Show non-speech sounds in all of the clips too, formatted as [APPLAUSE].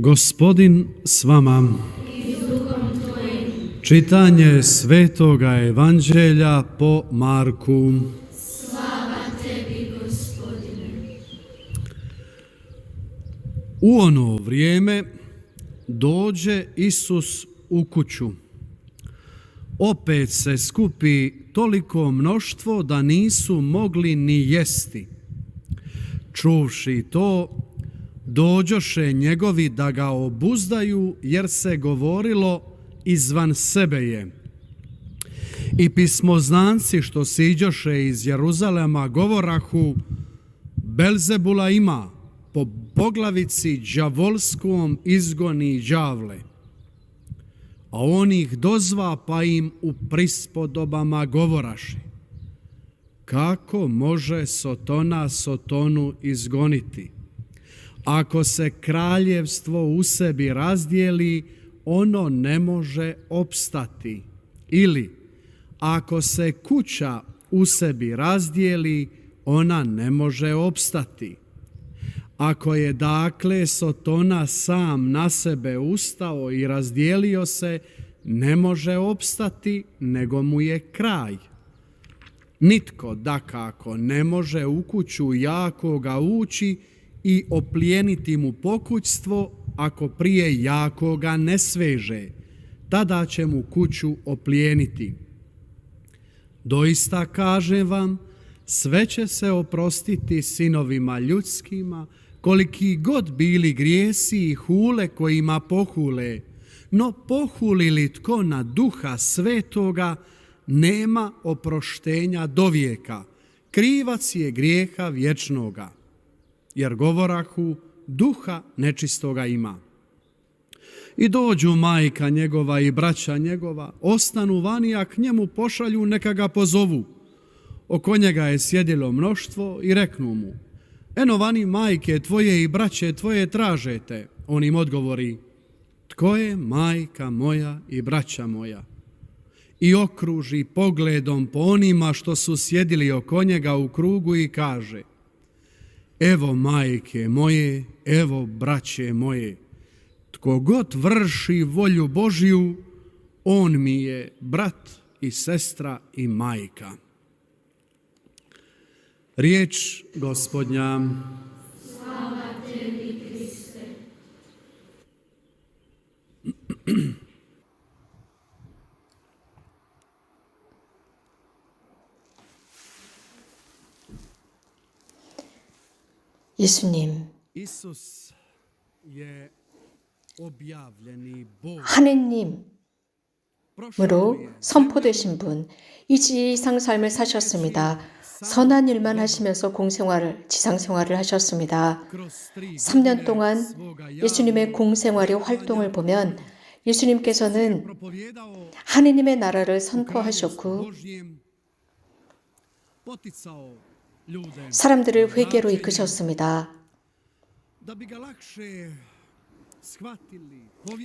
Gospodin s vama. Čitanje Svetoga Evanđelja po Marku. U ono vrijeme dođe Isus u kuću. Opet se skupi toliko mnoštvo da nisu mogli ni jesti. Čuvši to, dođoše njegovi da ga obuzdaju, jer se govorilo izvan sebe je. I pismoznanci što siđoše iz Jeruzalema govorahu, Belzebula ima, po poglavici đavolskom izgoni đavle. A on ih dozva pa im u prispodobama govoraše. Kako može Sotona Sotonu izgoniti? Ako se kraljevstvo u sebi razdijeli, ono ne može opstati. Ili, ako se kuća u sebi razdijeli, ona ne može opstati. Ako je dakle Sotona sam na sebe ustao i razdijelio se, ne može opstati, nego mu je kraj. Nitko dakako ne može u kuću jakoga ući i oplijeniti mu pokućstvo ako prije jakoga ne sveže, tada će mu kuću oplijeniti. Doista kažem vam, sve će se oprostiti sinovima ljudskima, koliki god bili grijesi i hule kojima pohule, no pohuli li tko na duha svetoga, nema oproštenja do vijeka. Krivac je grijeha vječnoga, jer govorahu duha nečistoga ima. I dođu majka njegova i braća njegova, ostanu vani, a k njemu pošalju, neka ga pozovu. Oko njega je sjedilo mnoštvo i reknu mu, eno vani majke tvoje i braće tvoje tražete. On im odgovori, tko je majka moja i braća moja? I okruži pogledom po onima što su sjedili oko njega u krugu i kaže, evo majke moje, evo braće moje, tko god vrši volju Božju, on mi je brat i sestra i majka. Riječ gospodnja. [CLEARS THROAT] 예수님. 하느님으로 선포되신 분, 이 지상 삶을 사셨습니다. 선한 일만 하시면서 공생활을, 지상생활을 하셨습니다. kroz tri 3년 동안 예수님의 공생활의 활동을 보면 예수님께서는 하느님의 나라를 선포하셨고 사람들을 회개로 이끄셨습니다.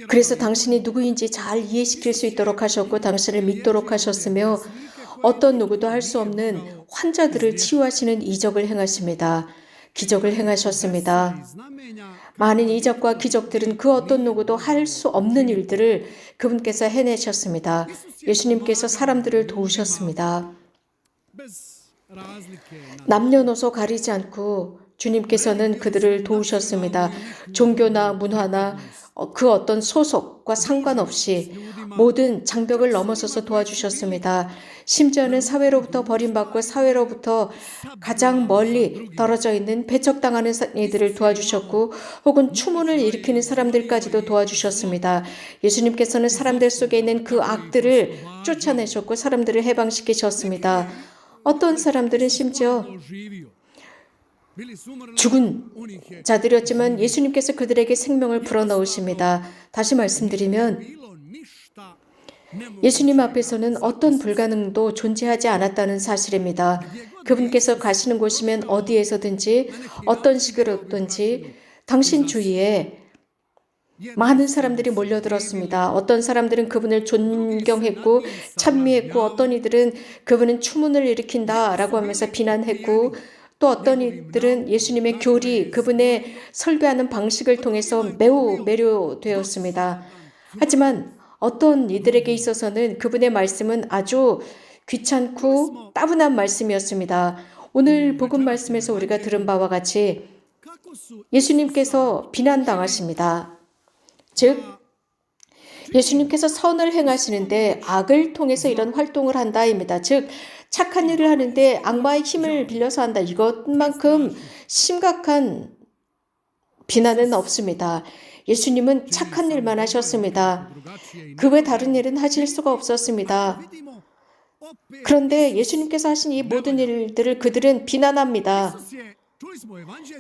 그래서 당신이 누구인지 잘 이해시킬 수 있도록 하셨고 당신을 믿도록 하셨으며 어떤 누구도 할 수 없는 환자들을 치유하시는 이적을 행하십니다. 기적을 행하셨습니다. 많은 이적과 기적들은 그 어떤 누구도 할 수 없는 일들을 그분께서 해내셨습니다. 예수님께서 사람들을 도우셨습니다. 남녀노소 가리지 않고 주님께서는 그들을 도우셨습니다. 종교나 문화나 어, 그 어떤 소속과 상관없이 모든 장벽을 넘어서서 도와주셨습니다. 심지어는 사회로부터 버림받고 사회로부터 가장 멀리 떨어져 있는 배척당하는 사- 이들을 도와주셨고 혹은 추문을 일으키는 사람들까지도 도와주셨습니다. 예수님께서는 사람들 속에 있는 그 악들을 쫓아내셨고 사람들을 해방시키셨습니다. 어떤 사람들은 심지어 죽은 자들이었지만 예수님께서 그들에게 생명을 불어넣으십니다. 다시 말씀드리면. 예수님 앞에서는 어떤 불가능도 존재하지 않았다는 사실입니다. 그분께서 가시는 곳이면 어디에서든지 어떤 식으로든지 당신 주위에 많은 사람들이 몰려들었습니다. 어떤 사람들은 그분을 존경했고 찬미했고 어떤 이들은 그분은 추문을 일으킨다라고 하면서 비난했고 또 어떤 이들은 예수님의 교리, 그분의 설교하는 방식을 통해서 매우 매료되었습니다. 하지만 어떤 이들에게 있어서는 그분의 말씀은 아주 귀찮고 따분한 말씀이었습니다. 오늘 복음 말씀에서 우리가 들은 바와 같이 예수님께서 비난당하십니다. 즉, 예수님께서 선을 행하시는데 악을 통해서 이런 활동을 한다입니다. 즉, 착한 일을 하는데 악마의 힘을 빌려서 한다. 이것만큼 심각한 비난은 없습니다. 예수님은 착한 일만 하셨습니다. 그 외 다른 일은 하실 수가 없었습니다. 그런데 예수님께서 하신 이 모든 일들을 그들은 비난합니다.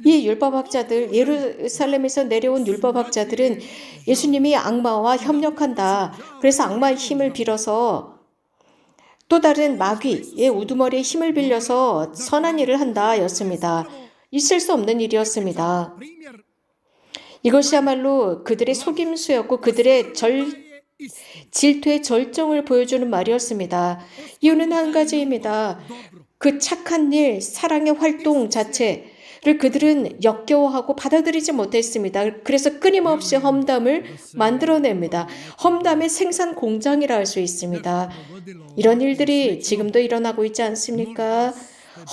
이 율법학자들, 예루살렘에서 내려온 율법학자들은 예수님이 악마와 협력한다. 그래서 악마의 힘을 빌어서 또 다른 마귀의 우두머리의 힘을 빌려서 선한 일을 한다. 였습니다. 있을 수 없는 일이었습니다. 이것이야말로 그들의 속임수였고 그들의 절, 질투의 절정을 보여주는 말이었습니다. 이유는 한 가지입니다. 그 착한 일, 사랑의 활동 자체를 그들은 역겨워하고 받아들이지 못했습니다. 그래서 끊임없이 험담을 만들어냅니다. 험담의 생산 공장이라 할 수 있습니다. 이런 일들이 지금도 일어나고 있지 않습니까?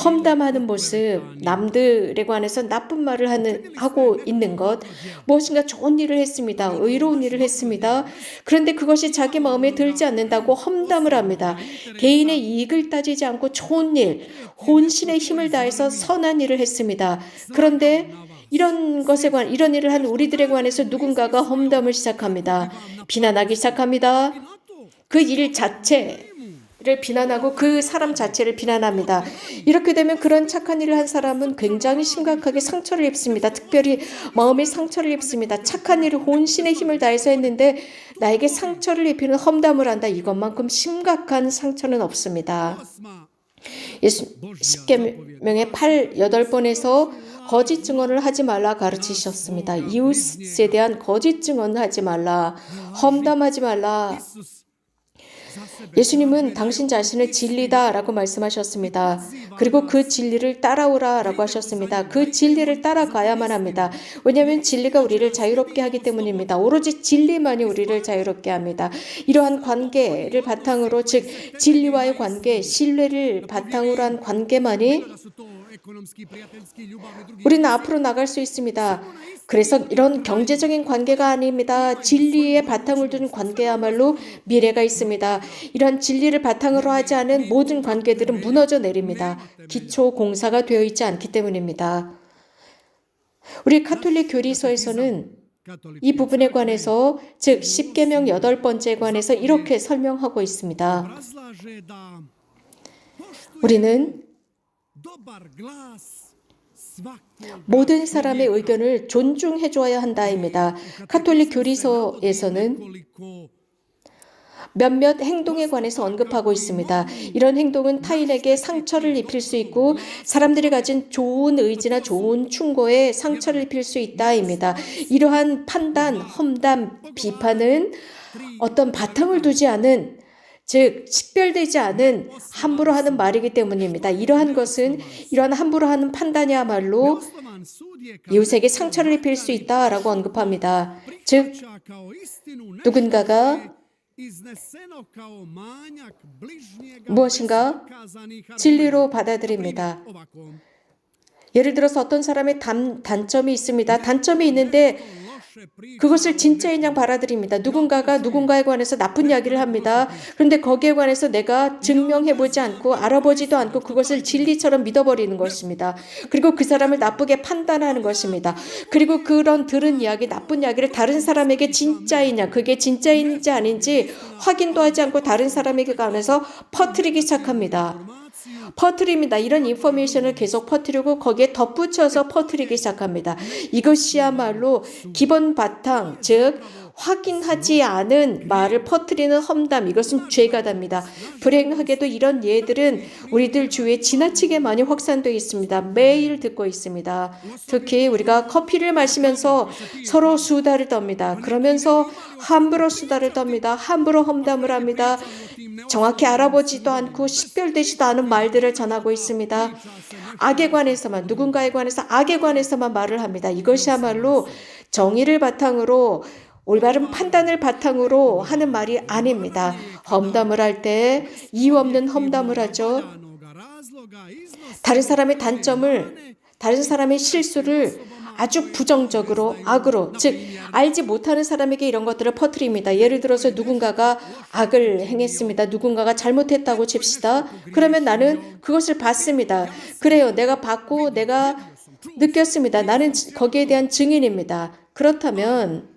험담하는 모습, 남들에 관해서 나쁜 말을 하는, 하고 있는 것, 무엇인가 좋은 일을 했습니다. 의로운 일을 했습니다. 그런데 그것이 자기 마음에 들지 않는다고 험담을 합니다. 개인의 이익을 따지지 않고 좋은 일, 혼신의 힘을 다해서 선한 일을 했습니다. 그런데 이런 것에 관, 이런 일을 한 우리들에 관해서 누군가가 험담을 시작합니다. 비난하기 시작합니다. 그 일 자체, 를 비난하고 그 사람 자체를 비난합니다. 이렇게 되면 그런 착한 일을 한 사람은 굉장히 심각하게 상처를 입습니다. 특별히 마음에 상처를 입습니다. 착한 일을 혼신의 힘을 다해서 했는데 나에게 상처를 입히는 험담을 한다. 이것만큼 심각한 상처는 없습니다. 예수 10계명의 8, 8번에서 거짓 증언을 하지 말라 가르치셨습니다. 이웃에 대한 거짓 증언을 하지 말라. 험담하지 말라. 예수님은 당신 자신을 진리다라고 말씀하셨습니다. 그리고 그 진리를 따라오라라고 하셨습니다. 그 진리를 따라가야만 합니다. 왜냐하면 진리가 우리를 자유롭게 하기 때문입니다. 오로지 진리만이 우리를 자유롭게 합니다. 이러한 관계를 바탕으로 즉 진리와의 관계, 신뢰를 바탕으로 한 관계만이 우리는 앞으로 나갈 수 있습니다. 그래서 이런 경제적인 관계가 아닙니다. 진리의 바탕을 둔 관계야말로 미래가 있습니다. 이런 진리를 바탕으로 하지 않은 모든 관계들은 무너져 내립니다. 기초 공사가 되어 있지 않기 때문입니다. 우리 카톨릭 교리서에서는 이 부분에 관해서 즉 10계명 여덟 번째에 관해서 이렇게 설명하고 있습니다. 우리는 모든 사람의 의견을 존중해 줘야 한다입니다. 카톨릭 교리서에서는 몇몇 행동에 관해서 언급하고 있습니다. 이런 행동은 타인에게 상처를 입힐 수 있고 사람들이 가진 좋은 의지나 좋은 충고에 상처를 입힐 수 있다입니다. 이러한 판단, 험담, 비판은 어떤 바탕을 두지 않은 즉 식별되지 않은 함부로 하는 말이기 때문입니다. 이러한 것은 이러한 함부로 하는 판단이야말로 이웃에게 상처를 입힐 수 있다라고 언급합니다. 즉 누군가가 무엇인가 진리로 받아들입니다. 예를 들어서 어떤 사람의 단, 단점이 있습니다. 단점이 있는데 그것을 진짜인 양 받아들입니다. 누군가가 누군가에 관해서 나쁜 이야기를 합니다. 그런데 거기에 관해서 내가 증명해 보지 않고 알아보지도 않고 그것을 진리처럼 믿어버리는 것입니다. 그리고 그 사람을 나쁘게 판단하는 것입니다. 그리고 그런 들은 이야기, 나쁜 이야기를 다른 사람에게 진짜이냐, 그게 진짜인지 아닌지 확인도 하지 않고 다른 사람에게 관해서 퍼뜨리기 시작합니다. 퍼트립니다. 이런 인포메이션을 계속 퍼뜨리고 거기에 덧붙여서 퍼뜨리기 시작합니다. 이것이야말로 기본 바탕, 즉 확인하지 않은 말을 퍼뜨리는 험담 이것은 죄가 답니다. 불행하게도 이런 예들은 우리들 주위에 지나치게 많이 확산되어 있습니다. 매일 듣고 있습니다. 특히 우리가 커피를 마시면서 서로 수다를 떱니다. 그러면서 함부로 수다를 떱니다. 함부로 험담을 합니다. 정확히 알아보지도 않고 식별되지도 않은 말들을 전하고 있습니다. 악에 관해서만 누군가에 관해서 악에 관해서만 말을 합니다. 이것이야말로 정의를 바탕으로 올바른 판단을 바탕으로 하는 말이 아닙니다. 험담을 할 때 이유 없는 험담을 하죠. 다른 사람의 단점을 다른 사람의 실수를 아주 부정적으로 악으로 즉 알지 못하는 사람에게 이런 것들을 퍼뜨립니다. 예를 들어서 누군가가 악을 행했습니다. 누군가가 잘못했다고 칩시다. 그러면 나는 그것을 봤습니다. 그래요. 내가 봤고 내가 느꼈습니다. 나는 거기에 대한 증인입니다. 그렇다면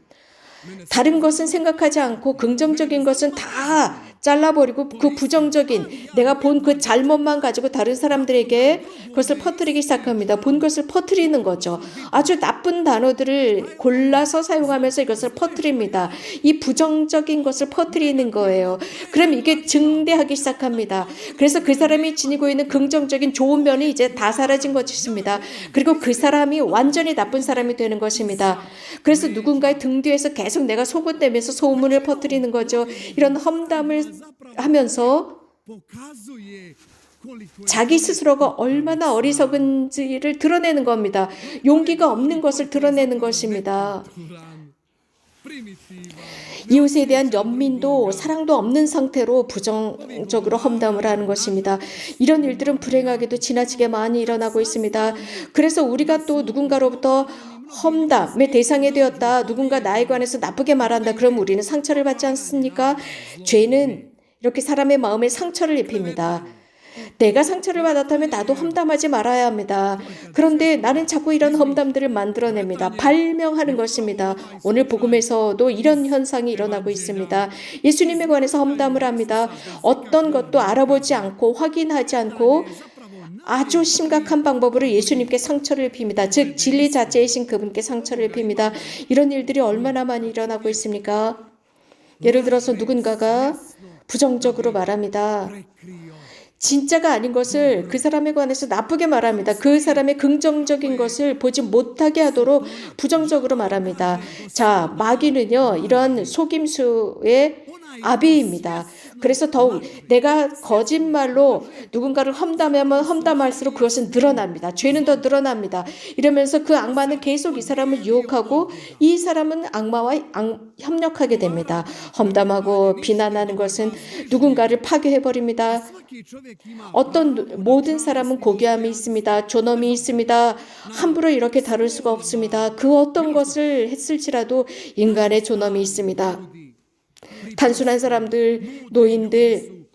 다른 것은 생각하지 않고 긍정적인 것은 다 잘라버리고 그 부정적인 내가 본 그 잘못만 가지고 다른 사람들에게 그것을 퍼뜨리기 시작합니다. 본 것을 퍼뜨리는 거죠. 아주 나쁜 단어들을 골라서 사용하면서 이것을 퍼뜨립니다. 이 부정적인 것을 퍼뜨리는 거예요. 그럼 이게 증대하기 시작합니다. 그래서 그 사람이 지니고 있는 긍정적인 좋은 면이 이제 다 사라진 것입니다. 그리고 그 사람이 완전히 나쁜 사람이 되는 것입니다. 그래서 누군가의 등 뒤에서 계속 내가 소문내면서 소문을 퍼뜨리는 거죠. 이런 험담을 하면서 자기 스스로가 얼마나 어리석은지를 드러내는 겁니다. 용기가 없는 것을 드러내는 것입니다. 이웃에 대한 연민도 사랑도 없는 상태로 부정적으로 험담을 하는 것입니다. 이런 일들은 불행하게도 지나치게 많이 일어나고 있습니다. 그래서 우리가 또 누군가로부터 험담의 대상이 되었다. 누군가 나에 관해서 나쁘게 말한다. 그럼 우리는 상처를 받지 않습니까? 죄는 이렇게 사람의 마음에 상처를 입힙니다. 내가 상처를 받았다면 나도 험담하지 말아야 합니다. 그런데 나는 자꾸 이런 험담들을 만들어냅니다. 발명하는 것입니다. 오늘 복음에서도 이런 현상이 일어나고 있습니다. 예수님에 관해서 험담을 합니다. 어떤 것도 알아보지 않고 확인하지 않고 아주 심각한 방법으로 예수님께 상처를 입힙니다. 즉 진리 자체이신 그분께 상처를 입힙니다. 이런 일들이 얼마나 많이 일어나고 있습니까? 예를 들어서 누군가가 부정적으로 말합니다. 진짜가 아닌 것을 그 사람에 관해서 나쁘게 말합니다. 그 사람의 긍정적인 것을 보지 못하게 하도록 부정적으로 말합니다. 자, 마귀는요, 이런 속임수의 아비입니다. 그래서 더욱 내가 거짓말로 누군가를 험담하면 험담할수록 그것은 늘어납니다. 죄는 더 늘어납니다. 이러면서 그 악마는 계속 이 사람을 유혹하고 이 사람은 악마와 악, 협력하게 됩니다. 험담하고 비난하는 것은 누군가를 파괴해 버립니다. 어떤 모든 사람은 고귀함이 있습니다. 존엄이 있습니다. 함부로 이렇게 다룰 수가 없습니다. 그 어떤 것을 했을지라도 인간의 존엄이 있습니다. 단순한 사람들, 노인들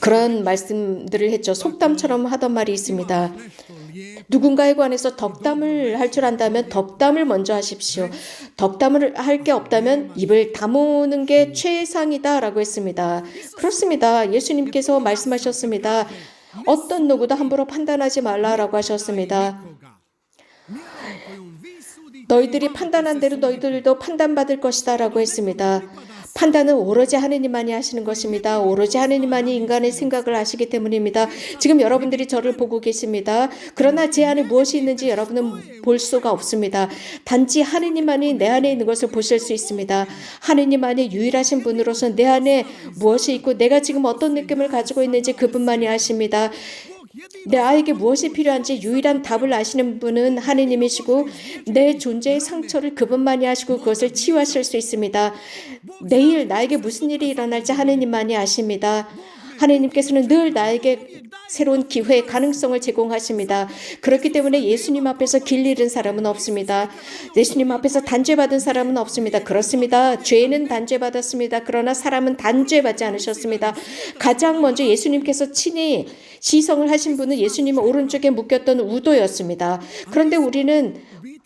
그런 말씀들을 했죠. 속담처럼 하던 말이 있습니다. 누군가에 관해서 덕담을 할 줄 안다면 덕담을 먼저 하십시오. 덕담을 할 게 없다면 입을 다무는 게 최상이다라고 했습니다. 그렇습니다. 예수님께서 말씀하셨습니다. 어떤 누구도 함부로 판단하지 말라라고 하셨습니다. 너희들이 판단한 대로 너희들도 판단받을 것이다 라고 했습니다. 판단은 오로지 하느님만이 하시는 것입니다. 오로지 하느님만이 인간의 생각을 아시기 때문입니다. 지금 여러분들이 저를 보고 계십니다. 그러나 제 안에 무엇이 있는지 여러분은 볼 수가 없습니다. 단지 하느님만이 내 안에 있는 것을 보실 수 있습니다. 하느님만이 유일하신 분으로서 내 안에 무엇이 있고 내가 지금 어떤 느낌을 가지고 있는지 그분만이 아십니다. 나에게 무엇이 필요한지 유일한 답을 아시는 분은 하느님이시고 내 존재의 상처를 그분만이 아시고 그것을 치유하실 수 있습니다. 내일 나에게 무슨 일이 일어날지 하느님만이 아십니다. 하느님께서는 늘 나에게 새로운 기회, 가능성을 제공하십니다. 그렇기 때문에 예수님 앞에서 길 잃은 사람은 없습니다. 예수님 앞에서 단죄받은 사람은 없습니다. 그렇습니다. 죄는 단죄받았습니다. 그러나 사람은 단죄받지 않으셨습니다. 가장 먼저 예수님께서 친히 시성을 하신 분은 예수님 오른쪽에 묶였던 우도였습니다. 그런데 우리는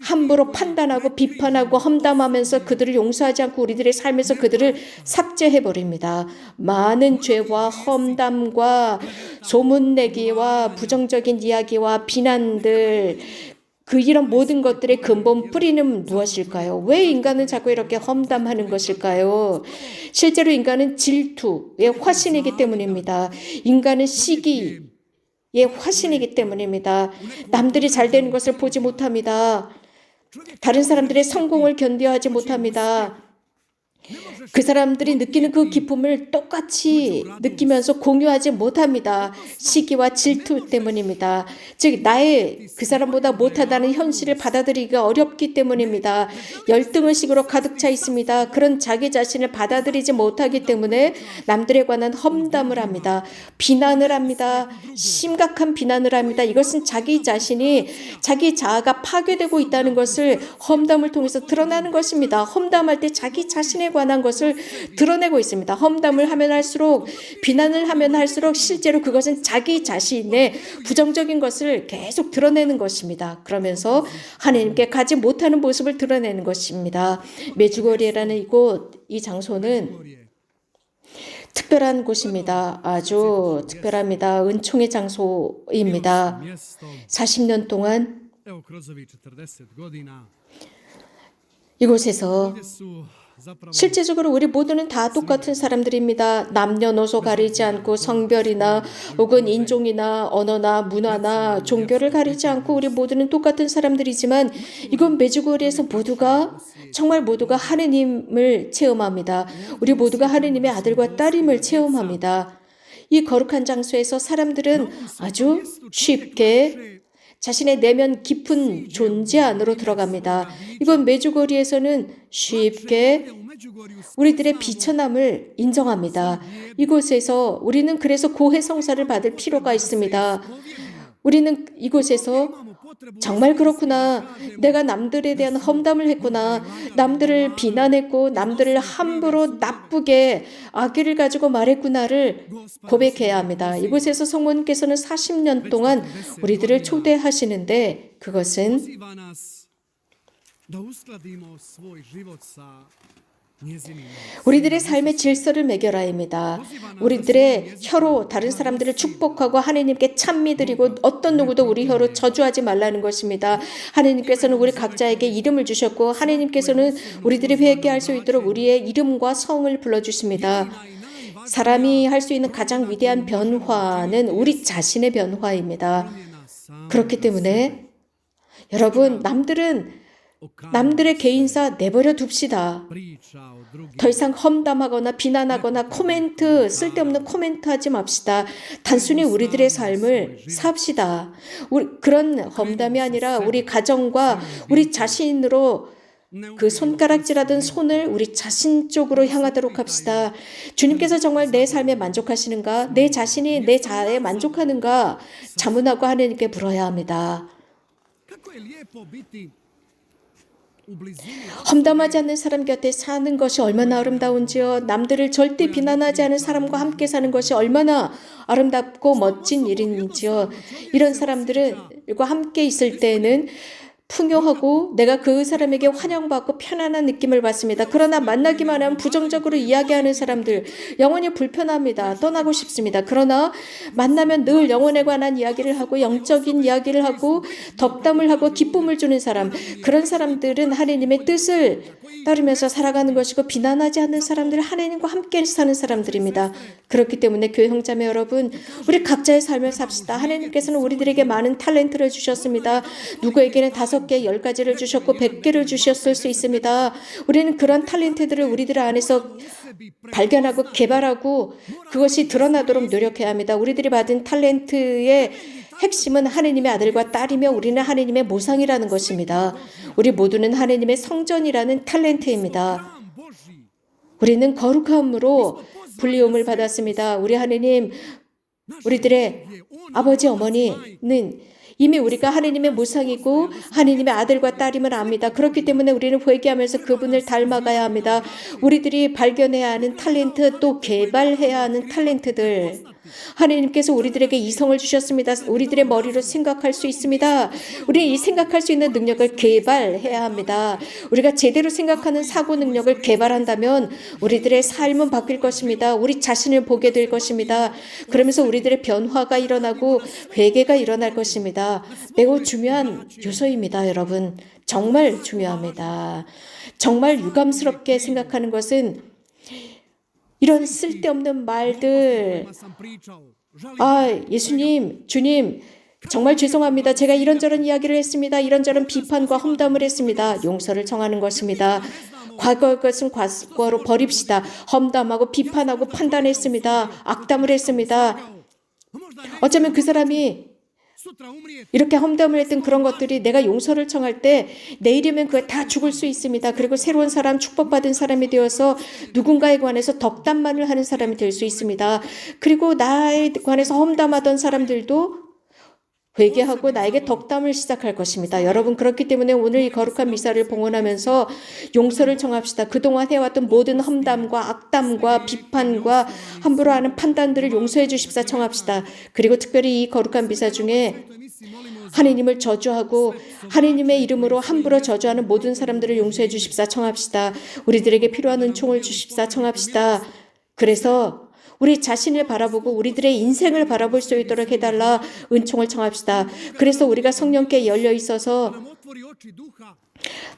함부로 판단하고 비판하고 험담하면서 그들을 용서하지 않고 우리들의 삶에서 그들을 삭제해 버립니다. 많은 죄와 험담과 소문내기와 부정적인 이야기와 비난들 그 이런 모든 것들의 근본 뿌리는 무엇일까요? 왜 인간은 자꾸 이렇게 험담하는 것일까요? 실제로 인간은 질투의 화신이기 때문입니다. 인간은 시기의 화신이기 때문입니다. 남들이 잘 되는 것을 보지 못합니다. 다른 사람들의 성공을 견뎌하지 못합니다. 그 사람들이 느끼는 그 기쁨을 똑같이 느끼면서 공유하지 못합니다. 시기와 질투 때문입니다. 즉, 나의 그 사람보다 못하다는 현실을 받아들이기가 어렵기 때문입니다. 열등의식으로 가득 차 있습니다. 그런 자기 자신을 받아들이지 못하기 때문에 남들에 관한 험담을 합니다. 비난을 합니다. 심각한 비난을 합니다. 이것은 자기 자신이 자기 자아가 파괴되고 있다는 것을 험담을 통해서 드러나는 것입니다. 험담할 때 자기 자신 에 관한 것을 드러내고 있습니다. 험담을 하면 할수록 비난을 하면 할수록 실제로 그것은 자기 자신의 부정적인 것을 계속 드러내는 것입니다. 그러면서 하나님께 가지 못하는 모습을 드러내는 것입니다. 메주거리라는 이곳 이 장소는 특별한 곳입니다. 아주 특별합니다. 은총의 장소입니다. 40년 동안 Evo kroz ovih 40 godina 이곳에서 실제적으로 우리 모두는 다 똑같은 사람들입니다. 남녀노소 가리지 않고 성별이나 혹은 인종이나 언어나 문화나 종교를 가리지 않고 우리 모두는 똑같은 사람들이지만 이건 메주거리에서 모두가 정말 모두가 하느님을 체험합니다. 우리 모두가 하느님의 아들과 딸임을 체험합니다. 이 거룩한 장소에서 사람들은 아주 쉽게 자신의 내면 깊은 존재 안으로 들어갑니다. 이건 메주거리에서는 쉽게 우리들의 비천함을 인정합니다. 이곳에서 우리는 그래서 고해 성사를 받을 필요가 있습니다. 우리는 이곳에서 정말 그렇구나. 내가 남들에 대한 험담을 했구나. 남들을 비난했고 남들을 함부로 나쁘게 악의를 가지고 말했구나를 고백해야 합니다. 이곳에서 성모님께서는 40년 동안 우리들을 초대하시는데 그것은 우리들의 삶의 질서를 매겨라입니다. 우리들의 혀로 다른 사람들을 축복하고 하나님께 찬미 드리고 어떤 누구도 우리 혀로 저주하지 말라는 것입니다. 하나님께서는 우리 각자에게 이름을 주셨고 하나님께서는 우리들이 회개할 수 있도록 우리의 이름과 성을 불러 주십니다. 사람이 할 수 있는 가장 위대한 변화는 우리 자신의 변화입니다. 그렇기 때문에 여러분 남들은 남들의 개인사 내버려 둡시다. 더 이상 험담하거나 비난하거나 코멘트 쓸데없는 코멘트 하지 맙시다. 단순히 우리들의 삶을 삽시다. 우리, 그런 험담이 아니라 우리 가정과 우리 자신으로 그 손가락질하던 손을 우리 자신 쪽으로 향하도록 합시다. 주님께서 정말 내 삶에 만족하시는가? 내 자신이 내 자아에 만족하는가? 자문하고 하나님께 물어야 합니다. 험담하지 않는 사람 곁에 사는 것이 얼마나 아름다운지요. 남들을 절대 비난하지 않은 사람과 함께 사는 것이 얼마나 아름답고 멋진 일인지요. 이런 사람들과 함께 있을 때에는 풍요하고 내가 그 사람에게 환영받고 편안한 느낌을 받습니다. 그러나 만나기만 하면 부정적으로 이야기하는 사람들 영원히 불편합니다. 떠나고 싶습니다. 그러나 만나면 늘 영혼에 관한 이야기를 하고 영적인 이야기를 하고 덕담을 하고 기쁨을 주는 사람 그런 사람들은 하나님의 뜻을 따르면서 살아가는 것이고 비난하지 않는 사람들은 하나님과 함께 사는 사람들입니다. 그렇기 때문에 교회 형제매 여러분 우리 각자의 삶을 삽시다. 하나님께서는 우리들에게 많은 탤런트를 주셨습니다. 누구에게는 다섯 개, 열 가지를 주셨고 백 개를 주셨을 수 있습니다. 우리는 그런 탤런트들을 우리들 안에서 발견하고 개발하고 그것이 드러나도록 노력해야 합니다. 우리들이 받은 탤런트의 핵심은 하느님의 아들과 딸이며 우리는 하느님의 모상이라는 것입니다. 우리 모두는 하느님의 성전이라는 탤런트입니다. 우리는 거룩함으로 불리움을 받았습니다. 우리 하느님, 우리들의 아버지 어머니는 이미 우리가 하느님의 모상이고 하느님의 아들과 딸임을 압니다. 그렇기 때문에 우리는 회개하면서 그분을 닮아가야 합니다. 우리들이 발견해야 하는 탤런트 또 개발해야 하는 탤런트들 하나님께서 우리들에게 이성을 주셨습니다. 우리들의 머리로 생각할 수 있습니다. 우리 이 생각할 수 있는 능력을 개발해야 합니다. 우리가 제대로 생각하는 사고 능력을 개발한다면 우리들의 삶은 바뀔 것입니다. 우리 자신을 보게 될 것입니다. 그러면서 우리들의 변화가 일어나고 회개가 일어날 것입니다. 매우 중요한 요소입니다, 여러분. 정말 중요합니다. 정말 유감스럽게 생각하는 것은 이런 쓸데없는 말들, 아, 예수님, 주님, 정말 죄송합니다. 제가 이런저런 이야기를 했습니다. 이런저런 비판과 험담을 했습니다. 용서를 청하는 것입니다. 과거의 것은 과거로 버립시다. 험담하고 비판하고 판단했습니다. 악담을 했습니다. 어쩌면 그 사람이 이렇게 험담을 했던 그런 것들이 내가 용서를 청할 때 내일이면 그게 다 죽을 수 있습니다. 그리고 새로운 사람, 축복받은 사람이 되어서 누군가에 관해서 덕담만을 하는 사람이 될 수 있습니다. 그리고 나에 관해서 험담하던 사람들도 회개하고 나에게 덕담을 시작할 것입니다. 여러분 그렇기 때문에 오늘 이 거룩한 미사를 봉헌하면서 용서를 청합시다. 그동안 해왔던 모든 험담과 악담과 비판과 함부로 하는 판단들을 용서해 주십사 청합시다. 그리고 특별히 이 거룩한 미사 중에 하나님을 저주하고 하나님의 이름으로 함부로 저주하는 모든 사람들을 용서해 주십사 청합시다. 우리들에게 필요한 은총을 주십사 청합시다. 그래서 우리 자신을 바라보고 우리들의 인생을 바라볼 수 있도록 해달라 은총을 청합시다. 그래서 우리가 성령께 열려 있어서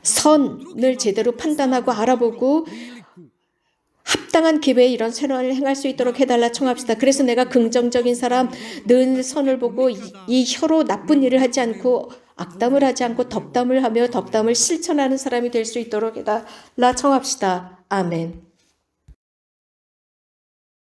선을 제대로 판단하고 알아보고 합당한 기회에 이런 선언을 행할 수 있도록 해달라 청합시다. 그래서 내가 긍정적인 사람, 늘 선을 보고 이, 이 혀로 나쁜 일을 하지 않고 악담을 하지 않고 덕담을 하며 덕담을 실천하는 사람이 될 수 있도록 해달라 청합시다. 아멘.